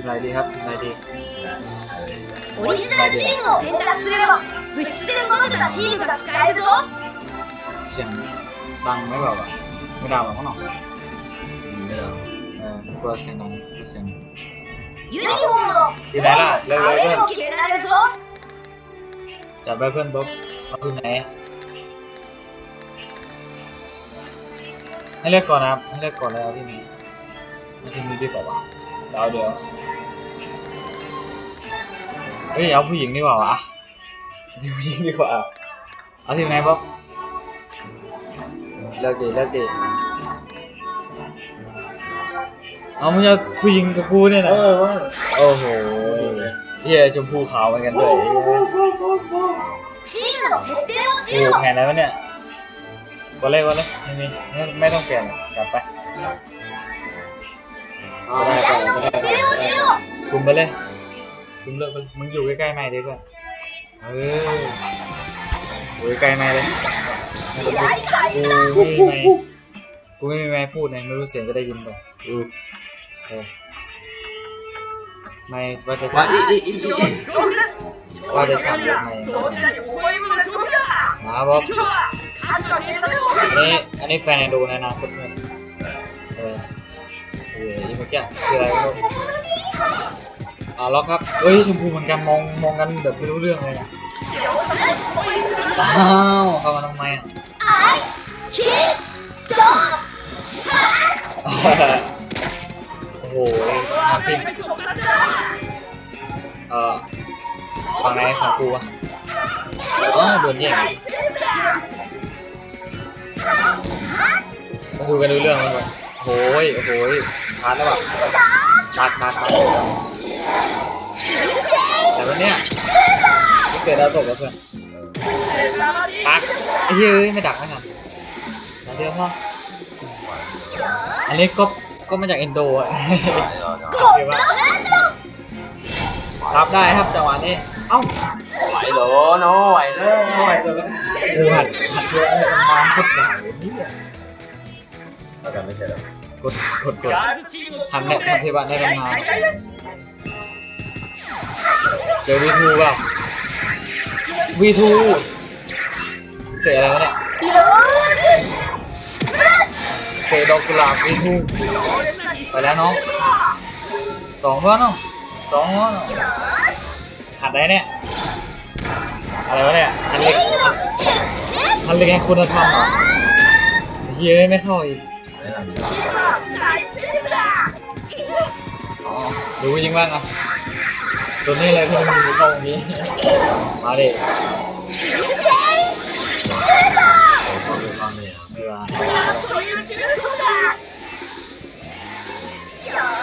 ทีมอะไรดีครับทีมอะไรดี オリジナルチームを選択すれば物質で動いたチームが使えるぞ เสียงดังไหมแบบว่าไม่ดังหรอกมั้งเนาะ ไม่ได้ เออกลัวเสียงดังกลัวเสียง ユニフォームの ทีมไหนล่ะเร็ว あ ๆเพื่ れ อน も決められるぞ จัดไปเพื่อนบ๊อบเอาทีมไหนให้เลือกก่อนนะครับให้เลือกก่อนแล้วเอาทีมนี้เอาทีมนี้ดีกว่าวะเดี๋ยวเดี๋ยว เฮ้ยเอาผู้หญิงดีกว่าวะดูผู้หญิงดีกว่า เอาทีมไหนบ๊อบเลิกดีเลิกดีเอามึงจะผู้หญิงกับกูเนี่ยนะโอ้โหเฮียชมพูขาวเหมือนกันด้วยโอ้โหแผนอะไรวะเนี่ยวันเลยวันเลยไม่มีไม่ต้องเปลี่ยนกลับไปได้ไปได้ไปซุ่มไปเลย มึงเลิกมึงอยู่ใกล้ๆไม่เด็กก่อนเอออยู่ใกล้ไม่เลยกูไม่มีกูไม่มีไม่พูดไงไม่รู้เสียงจะได้ยินป่ะอือโอเคไม่ว่าจะว่าอีอีอีอีว่าจะสั่งยังไงมาบอกนี่อันนี้แฟนดูนะนะเพื่อนเออเออที่เมื่อกี้คืออะไรลูก อ่าแล้วครับเอ้ยชมพูเหมือนกันมองมองกันแบบไม่รู้เรื่องเลยนะอ้าวเข้ามาทำไมอะโอ้โหมาติงเอ่อฝั่งไหนของกูอะอ๋อโดนแย่งก็คุยกันดูเรื่องกันหมวโอ้ยโอ้ยพลาดแล้วแบบพลาดตัดลาด แต่วันเนี้ยไม่เกิดดาวตกแล้วเพื่อนตัดไอ้เหี้ยเอ้ยไม่ดักไม่ทันนาเดียวพออันนี้ก็ก็มาจากอินโดอะเดี๋ยวว่ารับได้ครับจังหวะนี้ เอ้าไหวเหรอเนาะไหวเลยไม่ไหวเลยกูหัดหัดเยอะให้มันมาพุดหน่อยนี่เอากันไม่ใช่หรอกดกดกดทำเนี่ยทำเทวะได้ทำมา เจอวีทูเปล่าวีทูเตะอะไรวะเนี่ยเตะดอกกุหลาบวีทูไปแล้วน้องสองวะน้องสองวะน้องหัดได้เนี่ยอะไรวะเนี่ยอันเล็กอันเล็กแห่งคุณธรรมเหรอเฮ้ยไม่เข้าอีกไม่ทำดีอ๋อดูยิงบ้างอะ ตัวนี้เลยที่มันอยู่ตรงนี้ มาดิเขาดูความเนี่ยเวลา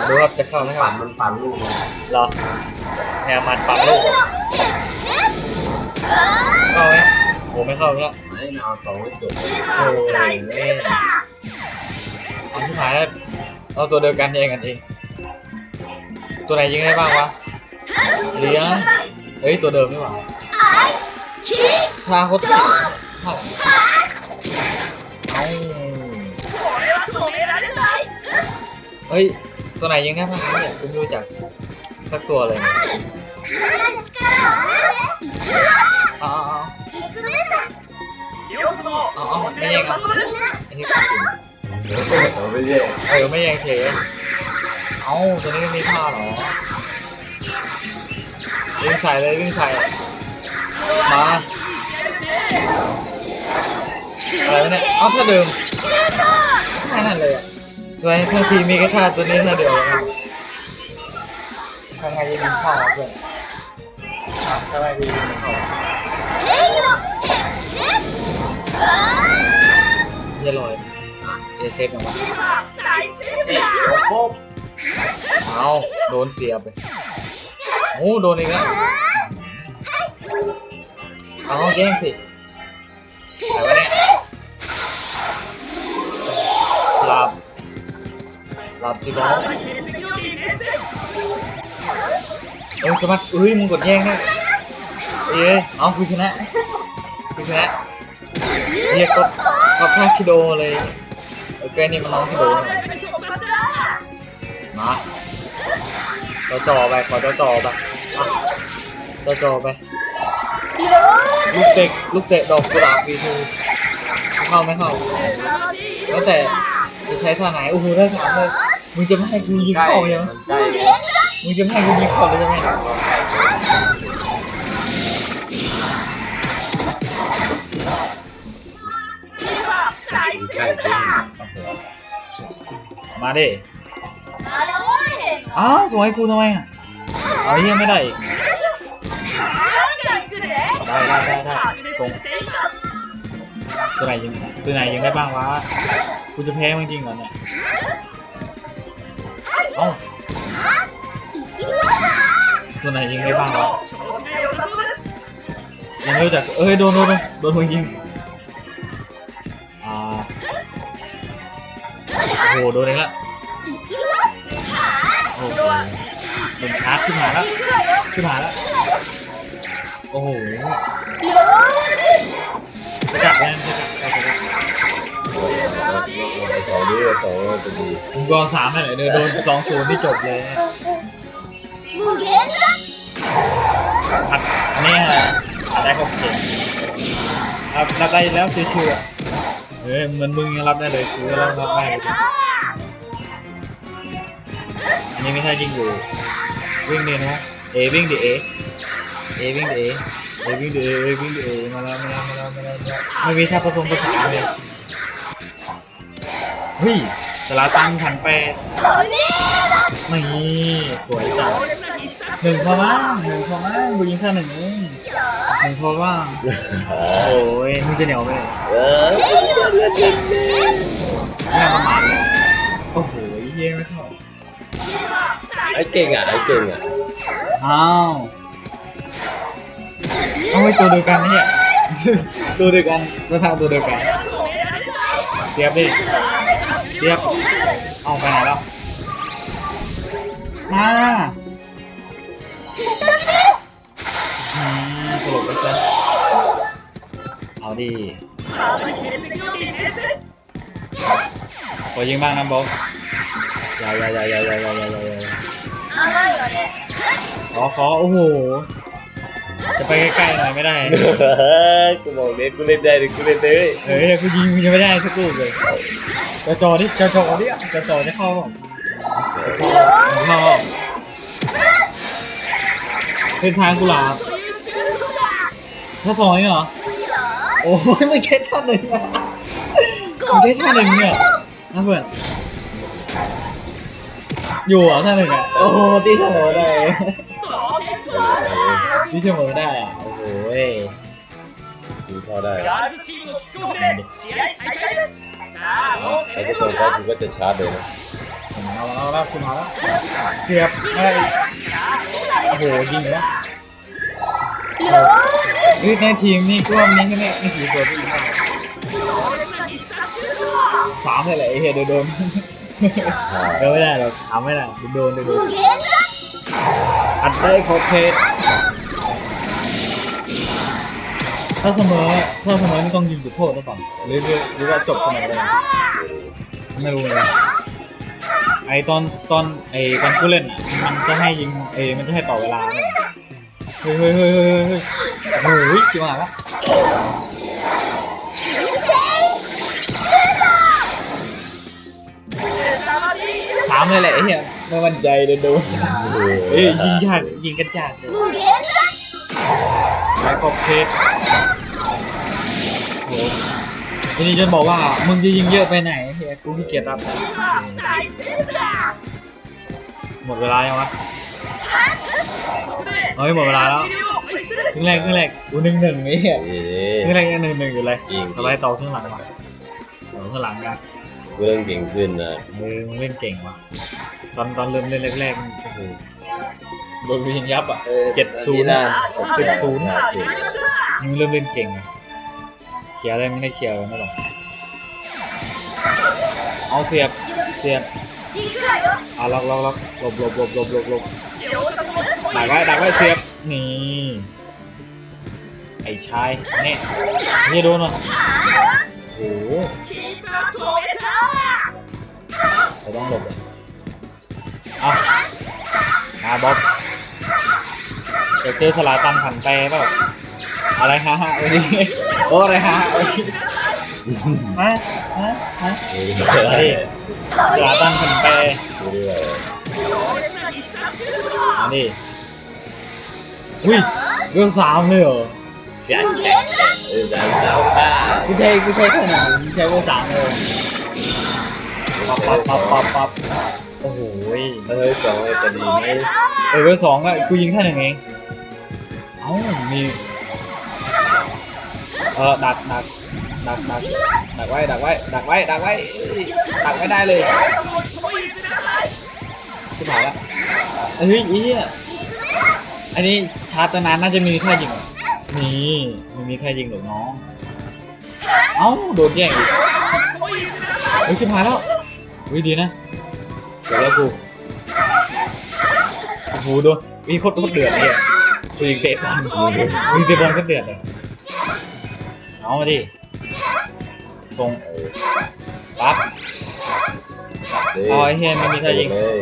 ดูครับจะเข้าไหมครัปั่บนมันปั่นลูกมันเหรอแนวมันปั๊มลูกเข้าไหมโอ้ไม่เข้าแล้วไม่เอาสองไว้จบโอ้ยอันที่หายแล้วเอาตัวเดียวกันแย่งกันเอง ตัวไหนยิงได้บ้างวะ เลี้ยงเฮ้ยตัวเดิมนี่หว่าキッถ้าเขาติดเข้าเอาเฮ้ย ตัวไหนยิงได้บ้างเนี่ยกูไม่รู้จักสักตัวเลยเอาเอาเอาเอาเอาไม่แย่งอะไอ้ที่ขาดอยู่เราไม่เรียกเออไม่แย่งเฉยเอาตัวนี้ก็มีค่าเหรอ วิ่งใส่เลยวิ่งใส่มาอะไรวะเนี่ยเอาถ้าเดิมแค่นั้นเลยอะช่วยให้ทั้งทีมมีแค่ท่าตัวนี้ท่าเดียวแล้วกันทำไงยิงเข้าอะเพื่อนอะทำไมยิงเข้าอะเยลอยเอเซฟออกมาโป๊บเอาโดนเสียบเลย โอ้โดนอีกแล้วเอาแย่งสิอะไรเนี่ยหลับหลับสิบอลเอ้ยจะมาเอ้ยมึงกดแย่งนะเอ้ยเอาคุณชนะคุณชนะเรียกก็ก็พลาคิโดเลยโอเคนี่มันน้องคิโดหน่อยมาจอจอไปขอจอจอไป อะจอจอไปลูกเตะลูกเตะดอกกุหลาบวีทูเข้าไม่เข้าแล้วแต่จะใช้ท่าไหนโอ้โหได้สามเลยมึงจะไม่ให้กูยิงใกล้เข้าใช่ไหมมันใกล้มึงจะไม่ให้กูยิงเข้าเลยใช่ไหมใกล้จริงมาดิอ้าวส่งให้กูทำไมอะเอาเฮียไม่ได้อีก ได้ส่งตัวไหนยิงตัวไหนยิงได้บ้างวะกูจะแพ้มึงจริงเหรอเนี่ยเอ้าตัวไหนยิงได้บ้างวะยังไม่รู้จักเอ้ยโดนโดนโดนโดนมึงยิงอ่าโอ้โหโดนเองละโอ้โหโดนชาร์จขึ้นมาแล้วขึ้นมาแล้วโอ้โห จับแล้วจะจับจะจับไอ้สองนี้สองจะดีมึงกองสามเลยเดี๋ยโดนสองศูนย์ที่จบเลยอัดอันนี้ฮะอัดได้ครบเกมรับรับได้แล้วชิวๆอะเฮ้ยเหมือนมึงยังรับได้เลยกูก็รับรับได้เลยอันนี้ไม่ใช่ยิงอยู่วิ่งดีนะเอวิ่งดิเอเอวิ่งดิเอ เอวิ่งดิเอวิ่งดิเอมาแล้วมาแล้วมาแล้วมาแล้วมาแล้วไม่มีท่าผสมผสาเลยเฮ้ยสลาตังขันไปนี่สวยจังหนึ่งพอมั้งหนึ่งพอมั้งกูยิงแค่หนึ่งเองหนึ่งพอว่างโอ้ยมึงจะเหนียวไหมเนี่ยเออไม่ประมาณเลยโอ้โหเยี่ไม่เข้าไอ้เก่งอะไอ้เก่งอะอ้าว เอาไม่ตัวเดียวกันเนี่ยตัวเดียวกันกระทางตัวเดียวกันเสียบดิเสียบเอาไปไหนแล้วมาตลกไปซะเอาดิขอยิงบ้างนะบอสยาวยาวยาวยาวยาวยาวยาวขอขอโอ้โห จะไปใกล้ๆหน่อยไม่ได้ กูบอกเล่นกูเล่นได้ดิกูเล่นได้เฮ้ยกูยิงมึงยังไม่ได้สักลูกเลยจะจอดิจะจอดิจะจอจะเข้าเปล่าเข้าเส้นทางกุหลาบท่าสองนี่เหรอ โอ้ยไม่ใช่ท่าหนึ่งอะไม่ใช่ท่าหนึ่งเนี่ยนะเพื่อนอยู่เหรอท่าหนึ่งอะ โอ้โหตีเสมอได้ ตีเสมอได้อะโอ้โหเว้ย กูเข้าได้ ガールズチームのキックオフで試合再開ですさあもう ไอ้ 攻め ก็ る ส่ง ぞ เขากูก็จะชาร์จเลยนะ เอาแล้วเอาแล้วคุณมาแล้วเสียบอะไรโอ้โหยิงแล้วนี่ในทีมนี่ก็ว่านี้ก็ไม่ไม่กี่ตัวที่ยิงได้สามเลยแหละไอ้เหี้ยโดนโดนโดนไม่ได้หรอกทำไม่ได้โดนโดนโดน อัดได้ครบเพชถ้าเสมอถ้าเสมอนี่ต้องยิงจุดโทษหรือเปล่าหรือหรือหรือว่าจบเสมอเลยไม่รู้เหมือนกันไอตอนตอนไอตอนผู้เล่นอะมันจะให้ยิงเอมันจะให้ต่อเวลาเนี่ยเฮ้ยเฮ้ยเฮ้ยเฮ้ยเฮ้ยโอ้โหกี่มาแล้วสามเลยแหละไอ้เหี้ย ไม่มั่นใจเลยดูเอ้ยยิงยากยิงกันยากเลยไอ้ขอบเขตโอ้โหทีนี้จะบอกว่ามึงจะยิงเยอะไปไหนเฮียกูขี้เกียจรับหมดเวลายังวะเฮ้ยหมดเวลาแล้วครึ่งแรกครึ่งแรกกูหนึ่งหนึ่งไอ้เหี้ยเอ๊ครึ่งแรกยังหนึ่งหนึ่งอยู่เลยจริงต่อไปต่อครึ่งหลังมาต่อครึ่งหลังกันกูเล่นเก่งขึ้นนะมึงเล่นเก่งว่ะ ตอนตอนเริ่มเล่นแรกๆโอ้โหโดนวิญยับอะเจ็ดศูนย์นะเจ็ดศูนย์ยังเริ่มเล่นเก่งอะเขียร์อะไรไม่ได้เขียร์นั่หรอกเอาเสียบเสียบอะล็อกล็อกล็อกหลบหลบหลบหลบหลบหลบดักไว้ดักไว้เสียบนี่ไอ้ชายเนี่ยนี่โดนว่ะโอ้โหเราต้องหลบอะ เอามาบ๊อบเดี๋ยวเจอสลาตันผันไปเปล่าอะไรฮะฮะวันนี้โอ้อะไรฮะวันนี้ฮะฮะเฮะดูดิอะไรสลาตันผันไปดูดิเลอันนี้อุ้ยเรื่องสามเลยเหรอกูใช้กูใช้แค่ไหนกูใช้เรื่องสามเลยปั๊บปั๊บปั๊บปั๊บปั๊บ อ้โหยเฮ้ยสองไอ้กระดีนี่เออเบอร์สองอะกูยิงแค่หนึ่งเองเอ้ามีเออดักดักดักดักดักไว้ดักไว้ดักไว้ดักไว้ดักไม่ได้เลยขึ้นมาแล้วเฮ้ยอีอะอันนี้ชาร์จตั้งนานน่าจะมีแค่ยิงเหรอมีมันมีแค่ยิงหรอกน้องเอ้าโดนแย่งอีกเฮ้ยชิบหายแล้วเฮ้ยดีนะ เดี๋ยวแล้วกูโอ้โหโดนมีโคตรโคตรเดือดเลยอะกูยิงเตะบอลยิงเตะบอลก็เดือดเลยเอามาดิส่งเออปั๊บดิเอาไอ้เฮียไม่มีท่ายิงเลย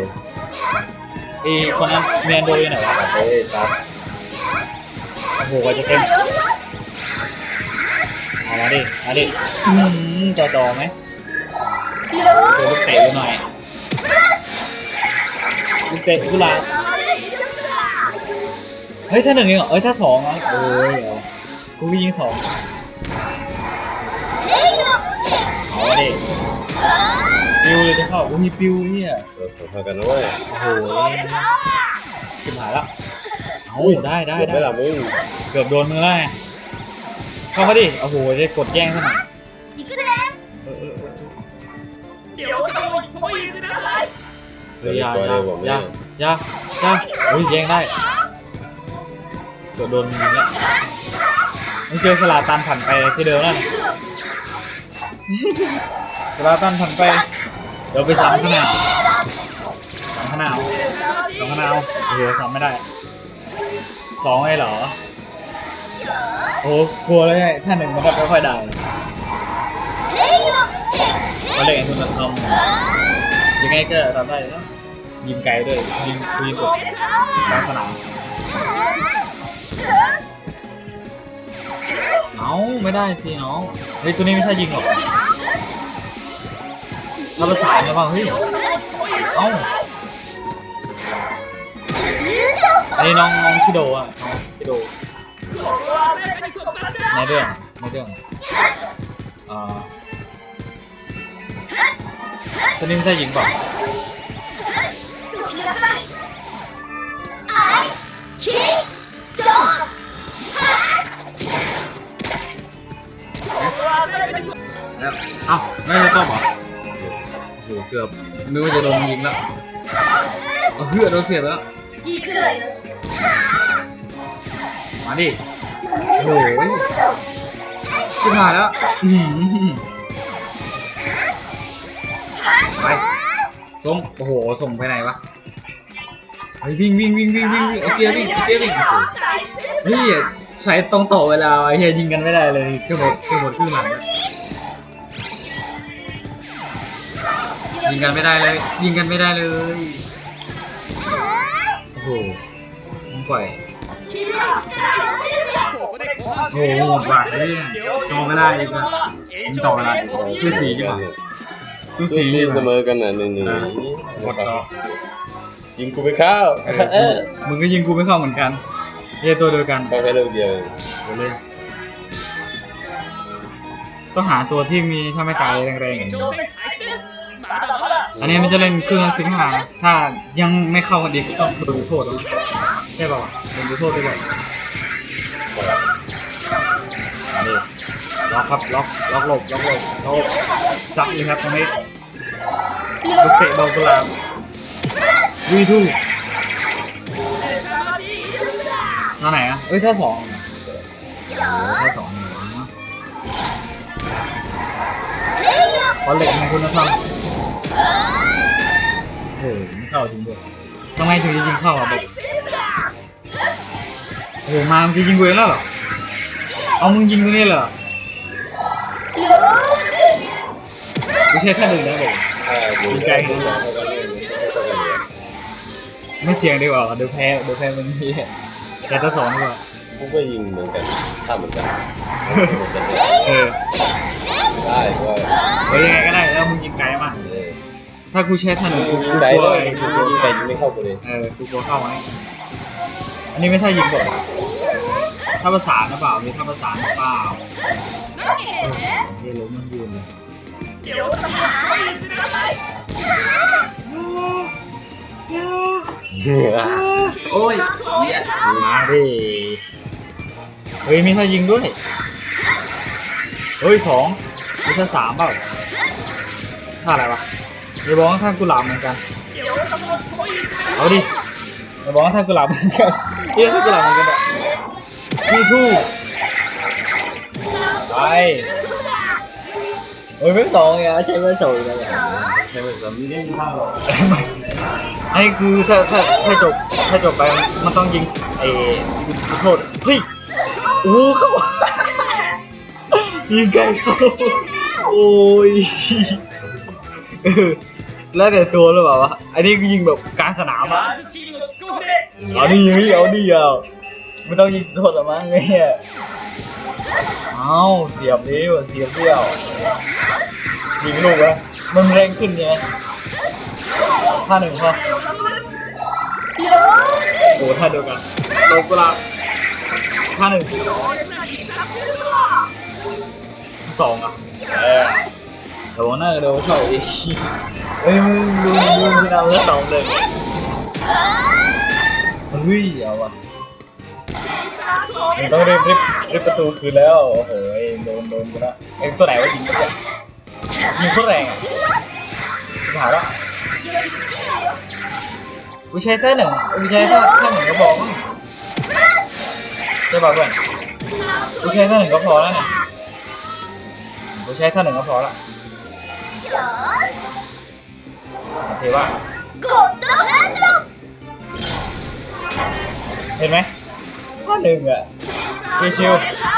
ไอ้คนนั้นเมียนโดอยู่ไหนวะเฮ้ยตัดโอ้โหกว่าจะเต็มเอามาดิมาดิอืมจอจอไหมเดี๋ยวลูกเตะกูหน่อยลูก เตะกุลาเฮ้ยถ้าหนึ่งเองเหรอเอ้ยถ้าสองอะโอ้ยเอากูก็ยิงสองเอาดิปิวเลยจะเข้าโอ้มีปิวเนี่ยเออพอกันด้วยโอ้โหชิบหายละเอาได้ได้ได้ ไม่ละมึงเกือบโดนมึงแล้วไงเข้ามาดิ โอ้โหจะกดแจ้งซะหน่อยเดี๋ยวสโตนโคอิ ยอย่ายายายายาอุ้ยแย่งได้เกิดโดนอย่างเงี้ยมันเจอสลาตันผ่านไปที่เดิมนั่นสลาตันผ่านไป เดี๋ยวไปซ้ำข้างหน้าซ้ำข้างหน้าซ้ำข้างหน้าโอ้โหซ้ำไม่ได้สองไอ้เหรอ โอ้โหกลัวเลยถ้าหนึ่งมันก็ค่อยๆได้มาเล่นไอ้ทุนทำังไงก็ทำได้ยิงไกลด้วยยิงยิงกดลางสนามเอาไม่ได้จริงเนาะเฮ้ยตัวนี้ไม่ใช่ยิงหรอกเราประสานกันบ้างเฮ้ยเอ้าอันนี้น้องน้องคิโดอะน้องคิโดในเรื่องในเรื่องอ่า ตอนนี้ไม่ใช่หญิงบอกเอ้าไม่ใช่ต้มเหรอโอ้โหเกือบนึกว่าจะโดนยิงแล้วเอาเฮือโดนเสียบแล้ว มาดิโอ้ยชิบหายแล้ว ล้มโอ้โห ส่งไปไหนวะเฮ้ยวิ่งวิ่งวิ่งวิ่งวิ่งวิ่งเอเกียร์วิ่งเอเกียร์วิ่งนี่ใช้ตรงต่อเวลาไอ้เฮียยิงกันไม่ได้เลยจะหมดจะหมดครึ่งหลังยิงกันไม่ได้เลย ยิงกันไม่ได้เลยโอ้โหมันปล่อยโอ้โหบาดเลี่ยจอไม่ได้อีกแล้วจอไม่ได้ชื่อสีดีกว่า ซูซูซีซีเสมอกันน่ะหนึ่งหนึ่หมดดอกยิงกูไปเข้าเออมึงก็ยิงกูไปเข้าเหมือนกันเย่ตัวเดียวกันก็แค่เรื่องเดียวเลยต้องหาตัวที่มีถ้าไม่ตายแรงๆอย่างนี้อันนี้มันจะเล่นเครื่องละสิบหาถ้ายังไม่เข้ากันดีก็ต้องโดนโทษแล้วใช่ป่าวโดนโทษไปก่อน ล็อกครับล็อกล็อกหลบล็อกหลบล็อกซับเลยครับตรงนี้ลูกเตะเบากุหลาบวีทูท่าไหนอะเอ้ยท่าสองท่าสองเหรอขอเหล็กในคุณธรรมโอ้โหไม่เข้าจริงด้วยทำไมถึงจะยิงเข้าอะบอกโอ้โหมามึงจะยิงกูเองแล้วเหรอเอามึงยิงกูนี่เหรอ ไม่ใช่แค่หนึ่งนะบอกถ้าดูดีใจใจนะเข้ากันเล่นเข้ากันเลยไม่เสี่ยงดีกว่าเดี๋ยวแพ้เดี๋ยวแพ้มึงนี่แต่ถ้าสองดีกว่ากูก็ยิงเหมือนกันถ้าเหมือนกันเออได้ด้วยเฮ้ยยังไงก็ได้แล้วมึงยิงไกลมากเออถ้ากูแช่ท่านหนึ่งกูยิกูงไกลกลัวเลยไอ้กูกูยิงไกลยิงไม่เข้ากูเลยเออกูกลัวเข้าไหมอันนี้ไม่ใช่ยิงบอกถ้าประสานหรือเปล่ามีถ้าประสานหรือเปล่าเออเฮ้ยล้มมันยืนเลย เดี๋ยวจะหายสินะเดือโอ้ยเนี่ยมาดิเฮ้ยมีท่ายิงด้วย เฮ้ยสองมีท่าสามเปล่าท่าอะไรวะอย่บอกว่าท่ากุหลาบเหมือนกัน เอาดิอย่บอกว่าท่ากุหลาบเหมือนกันเอ๊ยท่ากุหลาบเหมือนกันแบบที่ทู่ไป โอ้ยไม่สองไงใช่ไม่สองเยะใช่ไหมแบบไม่ได้ท่าหรอกไอ้คือถ้าถ้าถ้าจบถ้าจบไปมันต้องยิงเอ้โทษเฮ้ยโอ้เขายิงไกลโอ้ยแล้วแต่ตัวหรือเปล่าวะอันนี้ยิงแบบกลางสนามอะเอาดีเอาดีเอาไม่ต้องยิงโทษหรอมั้งเนี่ย เอาเสียบเดียวเสียบเดียวยิงลูกวะมันแรงขึ้นไงท่าหนึ่งพอโอ้ท่าเดียวกันโลกุลาท่าหนึ่งสองอะเออโดนน่าจะโดนเข้าอีกเฮ้ยมึงดูดูที่เราแล้วสองเลยเฮ้ยเอาว่ะมึงต้องรีบรีบ เอ้ยประตูคืนแล้ว โอ้โหโดนโดนกูละไอ้ตัวไหนวะยิงกูเนี่ยยิงโคตรแรงอะหาแล้วกูใช้เท่าหนึ่งกูใช้เท่าเท่าหนึ่งก็บอกใช่ป่ะเพื่อนกูใช้เท่าหนึ่งก็พอแล้วเนี่ยกูใช้เท่าหนึ่งก็พอละโอเคว่าเห็นไหมก็หนึ่งอะ ชิว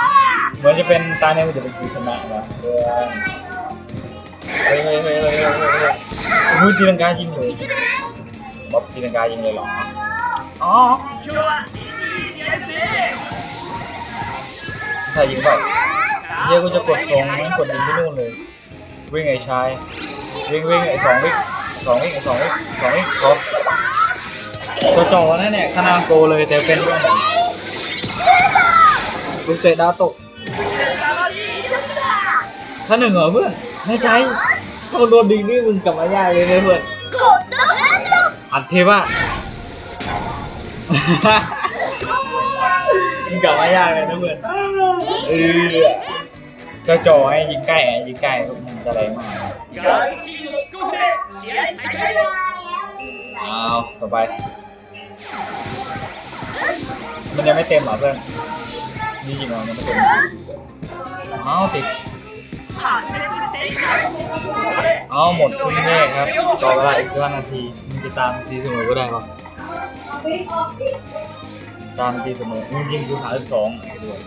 ๆเหมือนจะเป็นตาเนี่ยมันจะเป็นกูชนะนะเดือนเฮ้ยเฮ้ยเฮ้ยเฮ้ยเฮ้ยเฮ้ยพูดตีลังกายิงเลยบ๊อบตีลังกายิงเลยเหรออ๋อถ้ายิงไปบเยอะกูจะกดทรงไม่กดยิงที่นู่นเลย วิ่งไอ้ชาย วิ่งวิ่งไอ้สองวิ่งสองวิ่งไอ้สองวิ่งสองวิ่งครบตัวจ่อนั่นเนี่ยขนาดโกเลยแต่เป็นเรื่อง ลูกเตะดาวตกถ้าหนึ่งเหรอเพื่อนไม่ใช่ถ้าโดนดึงนี่มึงกลับมาใหญ่เลยเพื่อนอัดเทปะมึงกลับมาใหญ่เลยนะเพื่อนเออจะจ่อให้ยิงใกล้ยิงใกล้พวกมึงจะอะไรมากเอาต่อไปมันยังไม่เต็มหรอเพื่อน นี่ยิงเราเนี่ยเอาติดเอาหมดครึ่งแรกครับต่อเวลาอีกห้านาทีมึงจะตามทีเสมอก็ได้ปะตามทีเสมอมึงยิงกูสามสิสองด้วย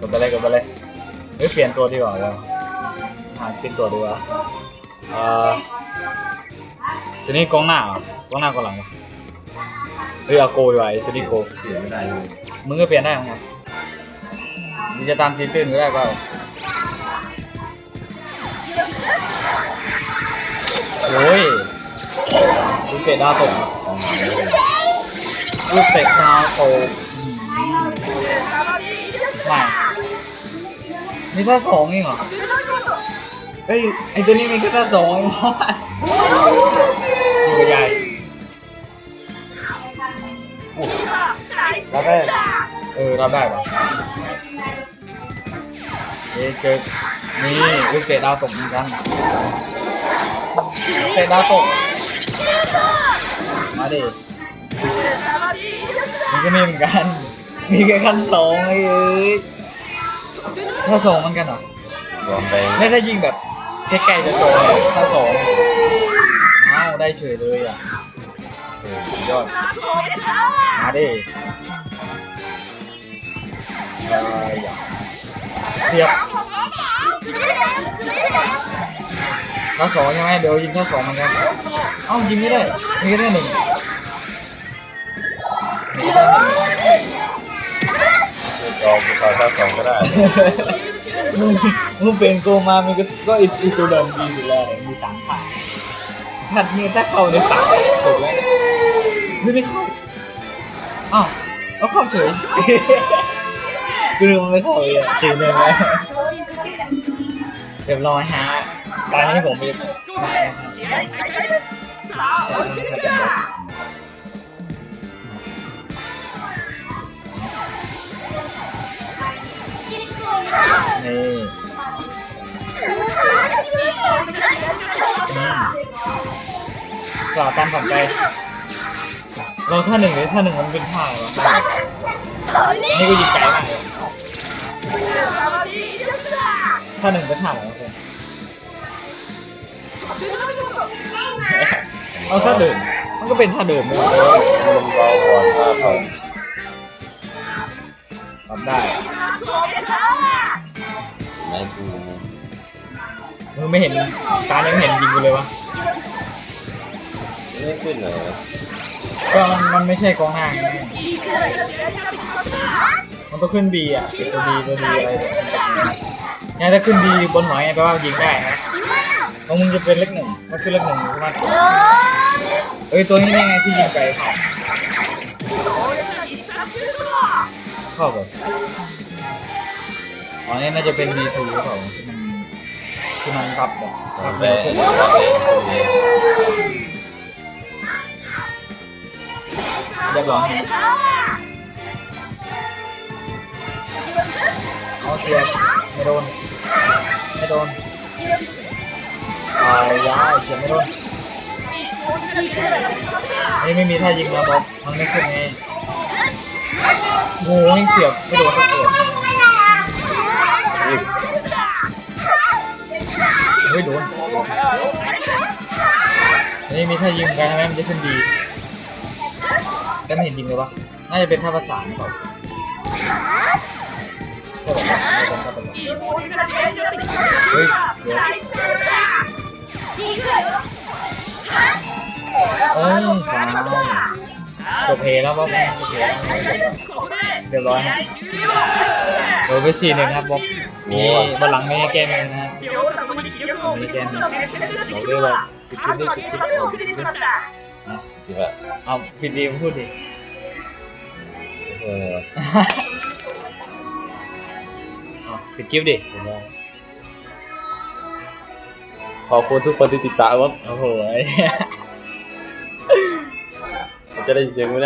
กดไปเลยกดไปเลยเฮ้ยเปลี่ยนตัวดีกว่าเราหาเปลี่ยนตัวดีกว่าเอ่อทีนี้กองหน้ากองหน้ากองหลังเฮ้ยเอาโกยไว้ทีนี้โกเปลี่ยนไม่ได้เลยมึงก็เปลี่ยนได้ไงม มึงจะตามทีตื้นก็ได้เปล่าโอ้ยลูกเตะดาวตกลูกเตะดาวตกไม่มีแค่สองเองเหรอเฮ้ยไอตัวนี้มีแค่แค่สองเองตัวใหญ่รับได้เออรับได้ปะ เอ้ยเจอนี่ลูกเตะดาวตกเหมือนกันเตะดาวตกมาดิมันก็มีเหมือนกัน มีแค่ขั้นสองไอ้เอ้ยถ้าสองเหมือนกันเหรอยอมไปไม่ถ้ายิงแบบใกล้ๆจะจบเลยถ้าสองอ้าวได้เฉยเลยอะโอ้สุดยอดมาดิได้อะ เสียบข้อสองใช่ไหมเดี๋ยวยิงข้อสองเหมือนกันเอ้ายิงไม่ได้ยิงแค่หนึ่งลองไปต่อข้อสองก็ได้มึงเป็นโกมามันก็ก็อิสุดดันดีอยู่แล้วมีสามผ่าถัดเนี่ยถ้าเข้าในปากสุแล้วไม่เข้าอ้าวแล้วเข้าเฉย กลืมไม่เข้เลยอะจีนเลยไหมเรียบร้อยฮะตอนนี้ผมมีนี่กล่าวตามผมไป เราท่าหนึ่งหรือท่าหนึ่งมันเป็นท่าเหรอรนี่ก็ยิบไกลมากเท่าหนึ่งเป็นท่าอะไรวะเพื่อนเอาท่าเดิมมันก็เป็นท่าเดิมเลยมันเบาก่อนท่าเขาทำได้ไหนกูมึงไม่เห็นการยังไม่เห็นยิงกูเลยวะไม่ขึ้นเลยก็มันมันไม่ใช่กองหน้าไง มันต้องขึ้นบีอะเป็นตัวดีตัวดีอะไรเนี่ยเนี่ยถ้าขึ้นบีบนหัวไงแปลว่ายิงได้นะของมึงจะเป็นเลขหนึ่งถ้าขึ้นเลขหนึ่งมึงมาเอ้ยตัวนี้ได้ไงที่ยิงไกลเข้าเข้าแบบอ๋อเนี่ยน่าจะเป็นมีทูหรือเปล่าที่มันที่มับแบบรับแบเร็วบขึ้นเรียบร้อย เสียบไม่โดนไม่โดนเอายาเสียบไม่โดนนี่ไม่มีท่ายิงแล้วบอกมันไม่ขึ้นไงงูให้เสียบไม่โดนสักตัวเฮ้ยโดนนี่มีท่ายิงกันใช่ไหมมันจะขึ้นดีแต่ไม่เห็นยิงเลยปะน่าจะเป็นท่าประสานหรือเปล่า เอ้ยเเอาจบเพลงแล้วบ๊อบเดี๋ยวร้อยฮะโดนไปสี่หนึ่งครับบ๊อบมีบัลลังก์ไม่ได้แก้มือนะฮะมีแก้มือบอกด้วยว่าปิดคลิปดีปิดดีนะดีป่วเอาปิดดีพูดดิเออ เอาผิดคลิปดิขอบคุณทุกคนที่ติดตามว่าโอ้โห จะได้เสียงกูแน่